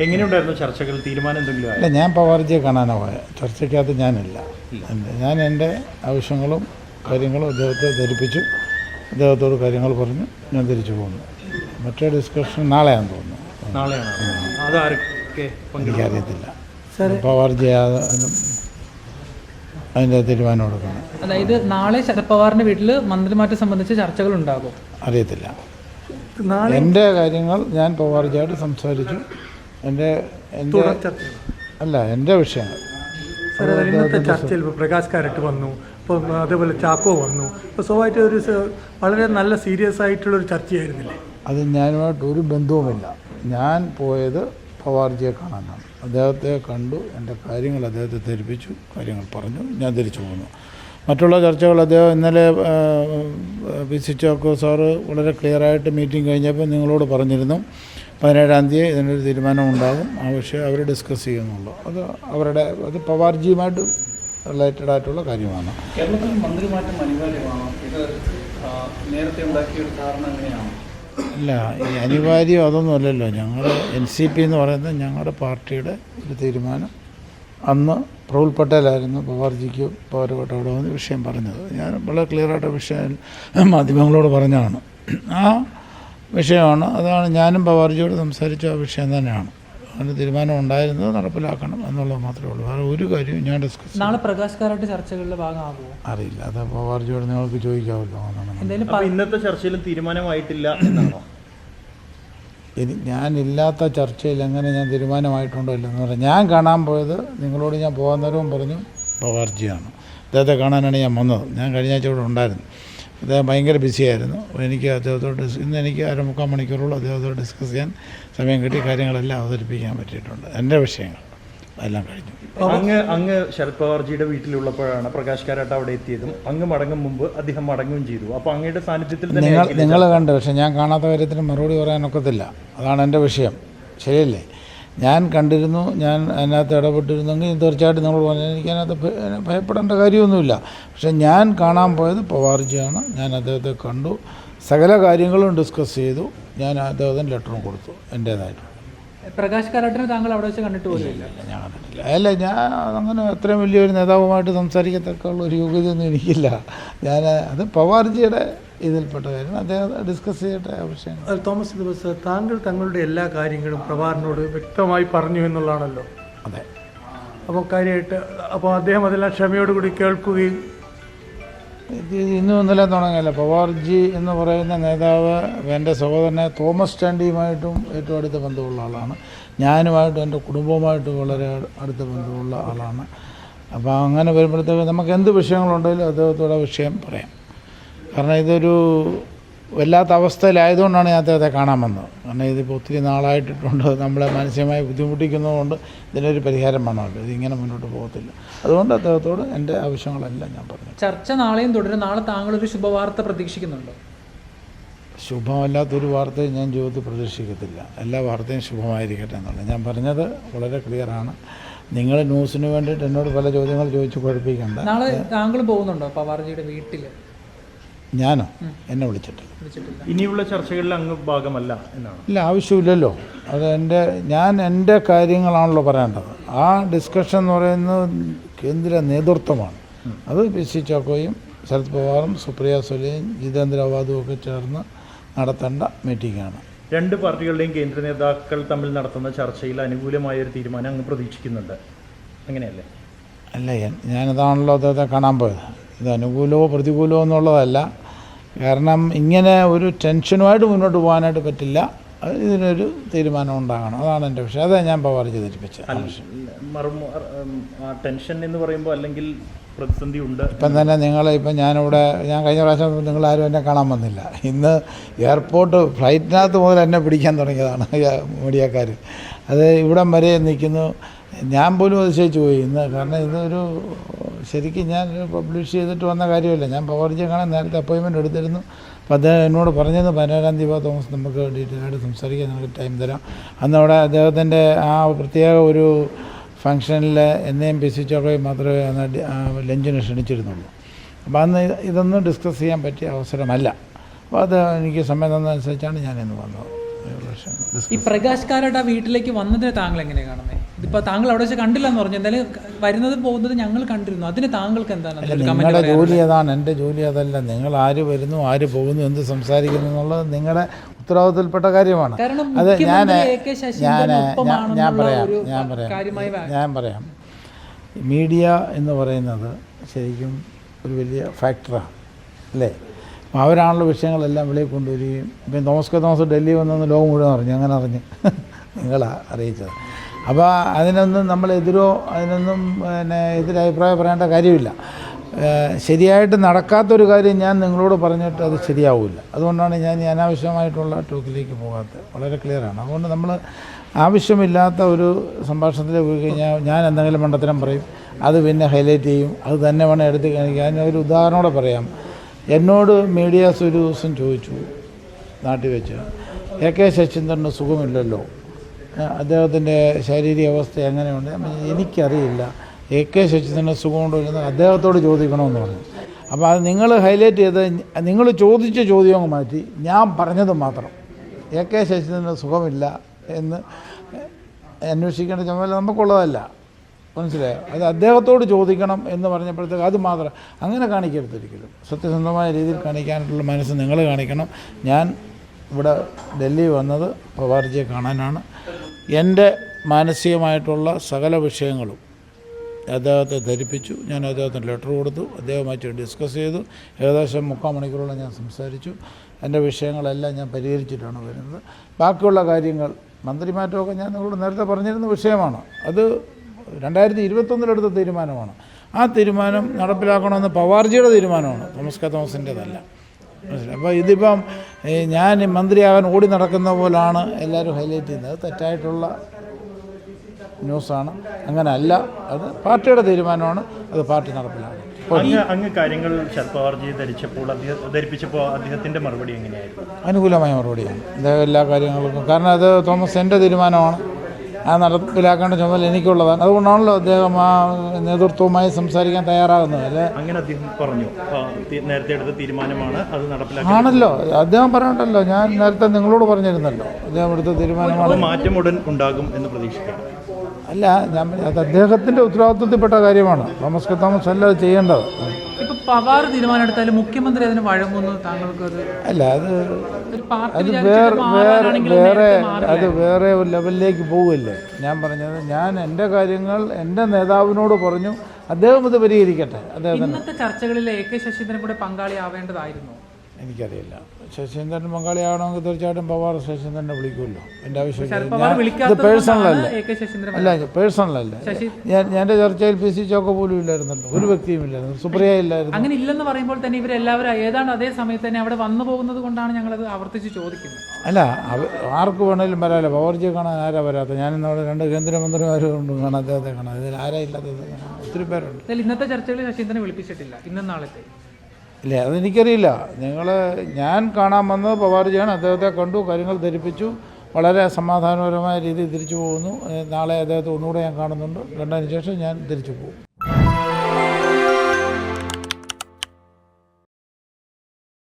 എങ്ങനെയുണ്ടായിരുന്നു ചർച്ചകൾ? തീരുമാനം എന്തെങ്കിലും ആയോ? അല്ല ഞാൻ പവാർജിയെ കാണാനാണ് പോയത് ചർച്ചയ്ക്കകത്ത് ഞാനില്ല. ഞാൻ എന്റെ ആവശ്യങ്ങളും കാര്യങ്ങളും അദ്ദേഹത്തെ ധരിപ്പിച്ചു. അദ്ദേഹത്തോട് കാര്യങ്ങൾ പറഞ്ഞു. ഞാൻ തിരിച്ചു പോകുന്നു മറ്റേ ഡിസ്കഷൻ നാളെയാണെന്ന് തോന്നുന്നു. നാളെയാണ്? അതാരൊക്കെ പങ്കെടുക്കും എനിക്കറിയത്തില്ല. പവാർജി അതിന്റെ തീരുമാനം എടുക്കണം. അതായത് നാളെ ശരത് പവാറിന്റെ വീട്ടിൽ മന്ത്രിമാറ്റം സംബന്ധിച്ച് ചർച്ചകൾ ഉണ്ടാകും അറിയത്തില്ല എന്റെ കാര്യങ്ങൾ ഞാൻ പവാർജിയായിട്ട് സംസാരിച്ചു. എന്റെ എന്റെ അല്ല എന്റെ വിഷയങ്ങൾ സാർ ഇന്നത്തെ ചർച്ചയിൽ പ്രകാശ് കാരറ്റ് വന്നു ഇപ്പം അതേപോലെ ചാക്കോ വന്നു. ഇപ്പോൾ സ്വാഭാവികമായിട്ട് ഒരു വളരെ നല്ല സീരിയസ് ആയിട്ടുള്ള ഒരു ചർച്ചയായിരുന്നില്ലേ? അത് ഞാനുമായിട്ട് ഒരു ബന്ധവുമില്ല. ഞാൻ പോയത് പവാർജിയെ കാണാനാണ്. അദ്ദേഹത്തെ കണ്ടു എന്റെ കാര്യങ്ങൾ അദ്ദേഹത്തെ ധരിപ്പിച്ചു കാര്യങ്ങൾ പറഞ്ഞു ഞാൻ തിരിച്ചു പോന്നു. മറ്റുള്ള ചർച്ചകൾ അദ്ദേഹം ഇന്നലെ പി സി ചാക്കോ സാറ് വളരെ ക്ലിയറായിട്ട് മീറ്റിംഗ് കഴിഞ്ഞപ്പോൾ നിങ്ങളോട് പറഞ്ഞിരുന്നു. പതിനേഴാം തീയതി ഇതിനൊരു തീരുമാനം ഉണ്ടാകും ആ വിഷയം അവർ ഡിസ്കസ് ചെയ്യുന്നുള്ളൂ അത് അവരുടെ അത് പവാർജിയുമായിട്ട് റിലേറ്റഡ് ആയിട്ടുള്ള കാര്യമാണ്. കേരളത്തിൽ മന്ത്രിമാറ്റം അനിവാര്യമാണോ? ഇത് നേരത്തെ ഉണ്ടാക്കിയ ഒരു ധാരണ എങ്ങനെയാണ്? ഇല്ല ഈ അനിവാര്യം അതൊന്നുമല്ലല്ലോ ഞങ്ങൾ എൻ സി പി എന്ന് പറയുന്നത് ഞങ്ങളുടെ പാർട്ടിയുടെ ഒരു തീരുമാനം. അന്ന് പ്രഫുൽ പട്ടേലായിരുന്നു പവാർജിക്ക് പൗരവട്ട അവിടെ വന്ന് വിഷയം പറഞ്ഞത്. ഞാൻ വളരെ ക്ലിയറായിട്ട് വിഷയം മാധ്യമങ്ങളോട് പറഞ്ഞതാണ്. ആ വിഷയമാണ്. അതാണ് ഞാനും പവാർജിയോട് സംസാരിച്ച ആ വിഷയം തന്നെയാണ്. അതിന് തീരുമാനം ഉണ്ടായിരുന്നത് നടപ്പിലാക്കണം എന്നുള്ളത് മാത്രമേ ഉള്ളൂ. വേറെ ഒരു കാര്യം ഞാൻ ഡിസ്കസ് നാളെ പ്രകാശ് കാരാട്ട് ചർച്ചകളുടെ ഭാഗമാകുമോ? അറിയില്ല. അത് പവാർജിയോട് നിങ്ങൾക്ക് ചോദിക്കാമല്ലോ. എന്നാണ് എന്തായാലും ഇന്നത്തെ ചർച്ചയിലും തീരുമാനമായിട്ടില്ല എന്നാണോ? ഇനി ഞാനില്ലാത്ത ചർച്ചയിൽ എങ്ങനെ ഞാൻ തീരുമാനമായിട്ടുണ്ടോ ഇല്ലെന്ന് പറഞ്ഞാൽ ഞാൻ കാണാൻ പോയത് നിങ്ങളോട് ഞാൻ പോകുന്നവരും പറഞ്ഞു പവാർജിയാണ്. അദ്ദേഹത്തെ കാണാനാണ് ഞാൻ വന്നത്. ഞാൻ കഴിഞ്ഞ ആഴ്ച ഇവിടെ ഉണ്ടായിരുന്നു. അദ്ദേഹം ഭയങ്കര ബിസിയായിരുന്നു. എനിക്ക് അദ്ദേഹത്തോട് ഇന്ന് എനിക്ക് അരമുക്കാൽ മണിക്കൂറോളം അദ്ദേഹത്തോട് ഡിസ്കസ് ചെയ്യാൻ സമയം കിട്ടി. കാര്യങ്ങളെല്ലാം അവതരിപ്പിക്കാൻ പറ്റിയിട്ടുണ്ട്. എന്റെ വിഷയങ്ങൾ എല്ലാം കഴിഞ്ഞു. അങ്ങ് അങ്ങ് ശരത് പവാർജിയുടെ വീട്ടിലുള്ളപ്പോഴാണ് പ്രകാശ് കാരാട്ട് അവിടെ എത്തിയതും അങ്ങ് മടങ്ങും മുമ്പ് അദ്ദേഹം മടങ്ങുകയും ചെയ്തു. അപ്പോൾ അങ്ങയുടെ സാന്നിധ്യത്തിൽ നിങ്ങൾ നിങ്ങൾ കണ്ട് പക്ഷേ ഞാൻ കാണാത്ത കാര്യത്തിന് മറുപടി പറയാനൊക്കത്തില്ല. അതാണ് എന്റെ വിഷയം. ശരിയല്ലേ? ഞാൻ കണ്ടിരുന്നു ഞാൻ അതിനകത്ത് ഇടപെട്ടിരുന്നെങ്കിൽ തീർച്ചയായിട്ടും നിങ്ങൾ പറഞ്ഞു എനിക്ക് അതിനകത്ത് ഭയപ്പെടേണ്ട കാര്യമൊന്നുമില്ല. പക്ഷേ ഞാൻ കാണാൻ പോയത് പവാർജിയാണ്. ഞാൻ അദ്ദേഹത്തെ കണ്ടു. സകല കാര്യങ്ങളും ഡിസ്കസ് ചെയ്തു. ഞാൻ അദ്ദേഹത്തിന് ലെറ്ററും കൊടുത്തു. എന്റേതായിട്ട് പ്രകാശ് കാരാട്ടിനെ താങ്കൾ അവിടെ വെച്ച് കണ്ടിട്ട് പോലും ഇല്ല. ഞാൻ കണ്ടിട്ടില്ല. അല്ല ഞാൻ അങ്ങനെ അത്രയും വലിയൊരു നേതാവുമായിട്ട് സംസാരിക്കത്തക്കുള്ള ഒരു യോഗ്യതയൊന്നും എനിക്കില്ല. ഞാൻ അത് പവാർജിയുടെ ഇതിൽപ്പെട്ട കാര്യം. അദ്ദേഹം ഡിസ്കസ് ചെയ്യട്ടെ ആവശ്യം തോമസ് ദിവസ് താങ്കൾ തങ്ങളുടെ എല്ലാ കാര്യങ്ങളും പ്രഭാറിനോട് വ്യക്തമായി പറഞ്ഞു എന്നുള്ളതാണല്ലോ. അതെ. അപ്പോൾ കാര്യമായിട്ട് അപ്പോൾ അദ്ദേഹം അതെല്ലാം ക്ഷമയോടുകൂടി കേൾക്കുകയും ഇന്നും ഇന്നലെ തുടങ്ങിയല്ല പവാർജി എന്ന് പറയുന്ന നേതാവ് എന്റെ സഹോദരനെ തോമസ് സ്റ്റാൻഡിയുമായിട്ടും ഏറ്റവും അടുത്ത ബന്ധമുള്ള ആളാണ്. ഞാനുമായിട്ടും എന്റെ കുടുംബവുമായിട്ടും വളരെ അടുത്ത ബന്ധമുള്ള ആളാണ്. അപ്പോൾ അങ്ങനെ വരുമ്പോഴത്തേക്ക് നമുക്ക് എന്ത് വിഷയങ്ങളുണ്ടെങ്കിലും അദ്ദേഹത്തോടെ വിഷയം പറയാം. കാരണം ഇതൊരു വല്ലാത്ത അവസ്ഥയിലായതുകൊണ്ടാണ് ഞാൻ അദ്ദേഹത്തെ കാണാൻ വന്നത്. കാരണം ഇതിപ്പോൾ ഒത്തിരി നാളായിട്ടിട്ടുണ്ട് നമ്മളെ മാനസികമായി ബുദ്ധിമുട്ടിക്കുന്നതുകൊണ്ട് ഇതിനൊരു പരിഹാരം വേണമല്ലോ ഇതിങ്ങനെ മുന്നോട്ട് പോകത്തില്ല. അതുകൊണ്ട് അദ്ദേഹത്തോട് എന്റെ ആവശ്യങ്ങളെല്ലാം ഞാൻ പറഞ്ഞു. ചർച്ച നാളെയും തുടരും നാളെ താങ്കളൊരു ശുഭവാർത്ത പ്രതീക്ഷിക്കുന്നുണ്ടോ? ശുഭമല്ലാത്തൊരു വാർത്തയും ഞാൻ ജീവിതത്തിൽ പ്രതീക്ഷിക്കത്തില്ല. എല്ലാ വാർത്തയും ശുഭമായിരിക്കട്ടെ എന്നുള്ളത്. ഞാൻ പറഞ്ഞത് വളരെ ക്ലിയറാണ് നിങ്ങൾ ന്യൂസിന് വേണ്ടിയിട്ട് എന്നോട് പല ചോദ്യങ്ങൾ ചോദിച്ച് കുഴപ്പിക്കണ്ട. നാളെ താങ്കൾ പോകുന്നുണ്ടോ പവാർജിയുടെ വീട്ടിൽ ഞാനോ? എന്നെ വിളിച്ചിട്ടില്ല. ഇനിയുള്ള ചർച്ചകളിൽ അങ്ങ് ഭാഗമല്ല എന്നാണ്? ഇല്ല ആവശ്യമില്ലല്ലോ. അത് എന്റെ ഞാൻ എന്റെ കാര്യങ്ങളാണല്ലോ പറയേണ്ടത്. ആ ഡിസ്കഷൻ എന്ന് പറയുന്നത് കേന്ദ്ര നേതൃത്വമാണ്. അത് പി സി ചാക്കോയും ശരത് പവാറും സുപ്രിയ സുലയും ജിതേന്ദ്ര അവാദും ഒക്കെ ചേർന്ന് നടത്തേണ്ട മീറ്റിംഗാണ് രണ്ട് പാർട്ടികളുടെയും കേന്ദ്ര നേതാക്കൾ തമ്മിൽ നടത്തുന്ന ചർച്ചയിൽ അനുകൂലമായ ഒരു തീരുമാനം അങ്ങ് പ്രതീക്ഷിക്കുന്നുണ്ട്. അങ്ങനെയല്ലേ? അല്ല ഞാൻ- ഞാനതാണല്ലോ അദ്ദേഹത്തെ കാണാൻ പോയത്. ഇത് അനുകൂലമോ പ്രതികൂലമോ എന്നുള്ളതല്ല. കാരണം ഇങ്ങനെ ഒരു ടെൻഷനുമായിട്ട് മുന്നോട്ട് പോകാനായിട്ട് പറ്റില്ല. ഇതിനൊരു തീരുമാനം ഉണ്ടാകണം. അതാണ് എന്റെ വിഷയം. അതാണ് ഞാൻ പറഞ്ഞു ധരിപ്പിച്ചത് ടെൻഷൻ എന്ന് പറയുമ്പോൾ അല്ലെങ്കിൽ പ്രതിസന്ധി ഉണ്ട് ഇപ്പം തന്നെ നിങ്ങൾ ഇപ്പം ഞാനിവിടെ ഞാൻ കഴിഞ്ഞ പ്രാവശ്യം നിങ്ങളാരും എന്നെ കാണാൻ വന്നില്ല. ഇന്ന് എയർപോർട്ട് ഫ്ലൈറ്റിനകത്ത് മുതൽ എന്നെ പിടിക്കാൻ തുടങ്ങിയതാണ് മീഡിയക്കാർ അത് ഇവിടം വരെ നിൽക്കുന്നു. ഞാൻ പോലും അതിശയിച്ചു പോയി. ഇന്ന് കാരണം ഇതൊരു ശരിക്കും ഞാൻ പബ്ലിഷ് ചെയ്തിട്ട് വന്ന കാര്യമല്ല. ഞാൻ പവർജി കാണാൻ നേരത്തെ അപ്പോയിൻമെന്റ് എടുത്തിരുന്നു. അപ്പോൾ അദ്ദേഹം എന്നോട് പറഞ്ഞത് പതിനേഴാം തീയതി തോമസ് നമുക്ക് ഡീറ്റെയിൽ ആയിട്ട് സംസാരിക്കാൻ നമുക്ക് ടൈം തരാം. അന്ന് അവിടെ അദ്ദേഹത്തിന്റെ ആ പ്രത്യേക ഒരു ഫംഗ്ഷനിൽ എന്നെയും പി സി ചോക്കോയും മാത്രമേ അന്ന് ലഞ്ചിന് ക്ഷണിച്ചിരുന്നുള്ളൂ. അപ്പോൾ അന്ന് ഇതൊന്നും ഡിസ്കസ് ചെയ്യാൻ പറ്റിയ അവസരമല്ല. അപ്പോൾ അത് എനിക്ക് സമയം തന്നതനുസരിച്ചാണ് ഞാനിന്ന് വന്നത്. ഈ പ്രകാശ് കാരാട്ട് ആ വീട്ടിലേക്ക് വന്നതിന് താങ്കൾ എങ്ങനെയാണ് കാണുന്നത് ഇതിപ്പോ താങ്കൾ അവിടെ വെച്ച് കണ്ടില്ല എന്ന് പറഞ്ഞു. എന്തായാലും വരുന്നത് പോകുന്നത് ഞങ്ങൾ കണ്ടിരുന്നു. അതിന് താങ്കൾക്ക് എന്താണ് നിങ്ങളുടെ ജോലി അതാണ്. എന്റെ ജോലി അതല്ല. നിങ്ങൾ ആര് വരുന്നു ആര് പോകുന്നു എന്ത് സംസാരിക്കുന്നു എന്നുള്ളത് നിങ്ങളുടെ ഉത്തരവാദിത്തത്തിൽപ്പെട്ട കാര്യമാണ്. അത് ഞാൻ ഞാൻ ഞാൻ പറയാം. ഞാൻ പറയാം. ഞാൻ പറയാം. മീഡിയ എന്ന് പറയുന്നത് ശരിക്കും ഒരു വലിയ ഫാക്ടറാണ് അല്ലേ? അവരാണല്ലോ വിഷയങ്ങളെല്ലാം വെളിയിൽ കൊണ്ടുവരികയും ഇപ്പം തോമസ് കെ തോമസ് ഡൽഹി വന്നെന്ന് ലോകം മുഴുവൻ അറിഞ്ഞു. അങ്ങനെ അറിഞ്ഞ്. നിങ്ങളാണ് അറിയിച്ചത്. അപ്പോൾ അതിനൊന്നും നമ്മൾ എതിരോ അതിനൊന്നും പിന്നെ എതിരഭിപ്രായം പറയേണ്ട കാര്യമില്ല. ശരിയായിട്ട് നടക്കാത്തൊരു കാര്യം ഞാൻ നിങ്ങളോട് പറഞ്ഞിട്ട് അത് ശരിയാവില്ല. അതുകൊണ്ടാണ് ഞാൻ ഈ അനാവശ്യമായിട്ടുള്ള ടോക്കിലേക്ക് പോകാത്തത്. വളരെ ക്ലിയറാണ് അതുകൊണ്ട് നമ്മൾ ആവശ്യമില്ലാത്ത ഒരു സംഭാഷണത്തിൽ പോയി കഴിഞ്ഞാൽ ഞാൻ എന്തെങ്കിലും മണ്ടത്തരം പറയും. അത് പിന്നെ ഹൈലൈറ്റ് ചെയ്യും. അത് തന്നെ വേണം എടുത്ത് ഒരു ഉദാഹരണോടെ പറയാം. എന്നോട് മീഡിയാസ് ഒരു ദിവസം ചോദിച്ചു നാട്ടിൽ വെച്ച്. എ കെ ശശീന്ദ്രന് സുഖമില്ലല്ലോ. അദ്ദേഹത്തിന്റെ ശാരീരിക അവസ്ഥ എങ്ങനെയുണ്ട്? എനിക്കറിയില്ല. എ കെ ശശീന്ദ്രന് സുഖമുണ്ടോ എന്ന് അദ്ദേഹത്തോട് ചോദിക്കണമെന്ന് പറഞ്ഞു. അപ്പോൾ അത് നിങ്ങൾ ഹൈലൈറ്റ് ചെയ്ത് നിങ്ങൾ ചോദിച്ച ചോദ്യം മാറ്റി. ഞാൻ പറഞ്ഞത് മാത്രം. എ കെ ശശീന്ദ്രന് സുഖമില്ല എന്ന് അന്വേഷിക്കേണ്ട ചുമതല നമുക്കുള്ളതല്ല. മനസ്സിലായോ? അത് അദ്ദേഹത്തോട് ചോദിക്കണം എന്ന് പറഞ്ഞപ്പോഴത്തേക്ക് അത് മാത്രം. അങ്ങനെ കാണിക്കരുത് ഒരിക്കലും. സത്യസന്ധമായ രീതിയിൽ കാണിക്കാനായിട്ടുള്ള മനസ്സ് നിങ്ങൾ കാണിക്കണം. ഞാൻ ഇവിടെ ഡൽഹി വന്നത് പവാർജിയെ കാണാനാണ്. എന്റെ മാനസികമായിട്ടുള്ള സകല വിഷയങ്ങളും അദ്ദേഹത്തെ ധരിപ്പിച്ചു. ഞാൻ അദ്ദേഹത്തിന് ലെറ്റർ കൊടുത്തു. അദ്ദേഹമായിട്ട് ഡിസ്കസ് ചെയ്തു. ഏകദേശം മുക്കാൽ മണിക്കൂറോളം ഞാൻ സംസാരിച്ചു. എന്റെ വിഷയങ്ങളെല്ലാം ഞാൻ പരിഹരിച്ചിട്ടാണ് വരുന്നത്. ബാക്കിയുള്ള കാര്യങ്ങൾ മന്ത്രിമാറ്റമൊക്കെ ഞാൻ നിങ്ങളോട് നേരത്തെ പറഞ്ഞിരുന്ന വിഷയമാണ്. അത് രണ്ടായിരത്തി ഇരുപത്തൊന്നിലെടുത്ത തീരുമാനമാണ്. ആ തീരുമാനം നടപ്പിലാക്കണമെന്ന് പവാർജിയുടെ തീരുമാനമാണ്. തോമസ് കെ തോമസിന്റെതല്ല മനസ്സിലായി? അപ്പോൾ ഇതിപ്പം ഞാൻ മന്ത്രിയാകാൻ ഓടി നടക്കുന്ന പോലാണ് എല്ലാവരും ഹൈലൈറ്റ് ചെയ്യുന്നത്. തെറ്റായിട്ടുള്ള ന്യൂസാണ്. അങ്ങനെ അല്ല അത് പാർട്ടിയുടെ തീരുമാനമാണ്. അത് പാർട്ടി നടപ്പിലാക്കും. അങ്ങ് കാര്യങ്ങൾ ശരത് പവാർജി ധരിച്ചപ്പോൾ ധരിപ്പിച്ചപ്പോൾ അദ്ദേഹത്തിന്റെ മറുപടി എങ്ങനെയായിരുന്നു? അനുകൂലമായ മറുപടിയാണ്. അദ്ദേഹം എല്ലാ കാര്യങ്ങൾക്കും. കാരണം അത് തോമസ് എന്റെ തീരുമാനമാണ്. ആ നടപ്പിലാക്കേണ്ട ചുമതല എനിക്കുള്ളതാണ്. അതുകൊണ്ടാണല്ലോ അദ്ദേഹം ആ നേതൃത്വവുമായി സംസാരിക്കാൻ തയ്യാറാകുന്നത്. അല്ലേ? അങ്ങനെ അദ്ദേഹം പറഞ്ഞു. നേരത്തെ എടുത്ത തീരുമാനമാണ് അത് നടപ്പിലാക്കി ആണല്ലോ. അദ്ദേഹം പറഞ്ഞിട്ടല്ലോ. ഞാൻ നേരത്തെ നിങ്ങളോട് പറഞ്ഞിരുന്നല്ലോ. അദ്ദേഹം എടുത്ത തീരുമാനമാണ്. മാറ്റം ഉടൻ ഉണ്ടാകും എന്ന് പ്രതീക്ഷിക്കാം അല്ല ഞാൻ അത് അദ്ദേഹത്തിന്റെ ഉത്തരവാദിത്വത്തിൽപ്പെട്ട കാര്യമാണ്. തോമസ് കെ തോമസ് അല്ല അത് ചെയ്യേണ്ടത്. പവാർ തീരുമാനം എടുത്താലും മുഖ്യമന്ത്രി അതിന് വഴങ്ങുന്നു താങ്കൾക്ക് അത് അല്ല അത് അത് വേറെ വേറെ വേറെ അത് വേറെ ഒരു ലെവലിലേക്ക് പോവില്ലേ ഞാൻ പറഞ്ഞത് ഞാൻ എന്റെ കാര്യങ്ങൾ എന്റെ നേതാവിനോട് പറഞ്ഞു അദ്ദേഹം ഇത് പരിഹരിക്കട്ടെ. അദ്ദേഹം ഇന്നത്തെ ചർച്ചകളിൽ എ കെ ശശീന്ദ്രൻ കൂടെ പങ്കാളിയാവേണ്ടതായിരുന്നു. എനിക്കറിയില്ല. ശശീന്ദ്രൻ പങ്കാളിയാവണമെങ്കിൽ തീർച്ചയായിട്ടും പവാർ ശശീന്ദ്രനെ വിളിക്കുമല്ലോ. എന്റെ ആവശ്യമില്ല ശരത് പേഴ്സണൽ അല്ല ഇത് പേഴ്സണലല്ല അല്ല. ഞാൻ എന്റെ ചർച്ചയിൽ പി സി ചോക്ക പോലും ഇല്ലായിരുന്നല്ലോ. ഒരു വ്യക്തിയും ഇല്ലായിരുന്നു. സുപ്രിയ ഇല്ലായിരുന്നു. അങ്ങനെ ഇല്ലെന്ന് പറയുമ്പോൾ തന്നെ ഇവരെല്ലാവരും ഏതാണ്ട് അതേ സമയത്ത് തന്നെ അവിടെ വന്നു പോകുന്നത് കൊണ്ടാണ് ഞങ്ങളത് ആവർത്തിച്ച് ചോദിക്കുന്നത്. അല്ല ആർക്ക് വേണേലും വരാമല്ലോ പവർജിയെ കാണാൻ ആരാ വരാത്ത ഞാൻ ഇന്നവിടെ രണ്ട് കേന്ദ്രമന്ത്രിമാരും ഉണ്ട് കാണാൻ. അദ്ദേഹത്തെ കാണാൻ. ഇതിൽ ആരാ ഇല്ലാത്തത്? ഒത്തിരി പേരുണ്ട്. ഇന്നത്തെ ചർച്ചകളിൽ ശശീന്ദ്രനെ വിളിപ്പിച്ചിട്ടില്ല. ഇന്നും നാളത്തെ ഇല്ല? അതെനിക്കറിയില്ല നിങ്ങൾ ഞാൻ കാണാൻ വന്നത് പവാർജിയാണ്. അദ്ദേഹത്തെ കണ്ടു കാര്യങ്ങൾ ധരിപ്പിച്ചു. വളരെ സമാധാനപരമായ രീതിയിൽ തിരിച്ചു പോകുന്നു. നാളെ അദ്ദേഹത്തെ ഒന്നുകൂടെ ഞാൻ കാണുന്നുണ്ട്. കണ്ടതിന് ശേഷം ഞാൻ തിരിച്ചു പോകും.